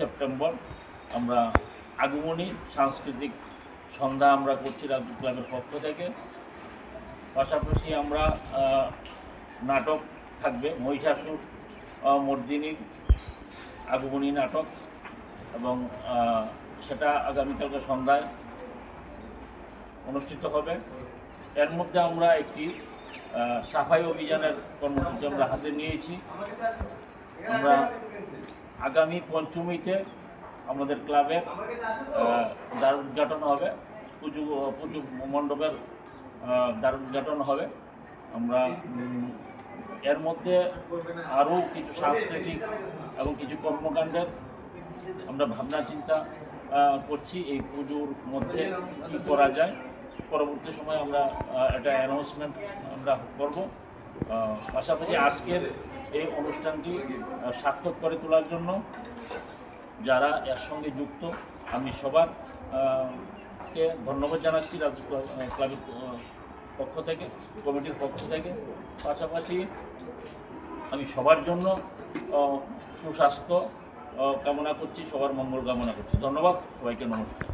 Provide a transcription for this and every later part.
September আমরা আগমনী, সাংস্কৃতিক সন্ধ্যা আমরা করছি রাজ্য ক্লাবের পক্ষ থেকে। পাশাপাশি আমরা নাটক থাকবে, মহিষাসুর মর্দিনীর আগমনী নাটক এবং সেটা আগামীকালকে সন্ধ্যায় অনুষ্ঠিত হবে। এর মধ্যে আমরা একটি সাফাই অভিযানের কর্মসূচি আমরা হাতে নিয়েছি। আমরা আগামী পঞ্চমীতে আমাদের ক্লাবের দ্বার উদ্ঘাটন হবে। পুজো পুজো মণ্ডপের দ্বার উদ্ঘাটন হবে। আমরা এর মধ্যে আরও কিছু সাংস্কৃতিক এবং কিছু কর্মকাণ্ডের আমরা ভাবনা চিন্তা করছি এই পুজোর মধ্যে কী করা যায়। পরবর্তী সময় আমরা একটা অ্যানাউন্সমেন্ট আমরা করব। পাশাপাশি আজকের এই অনুষ্ঠানটি সার্থক করে তোলার জন্য যারা এর সঙ্গে যুক্ত, আমি সবার কে ধন্যবাদ জানাচ্ছি রাজ্য ক্লাব- ক্লাবের পক্ষ থেকে, কমিটির পক্ষ থেকে। পাশাপাশি আমি সবার জন্য সুস্বাস্থ্য কামনা করছি, সবার মঙ্গল কামনা করছি। ধন্যবাদ, সবাইকে নমস্কার।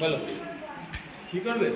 বলো কি করবে?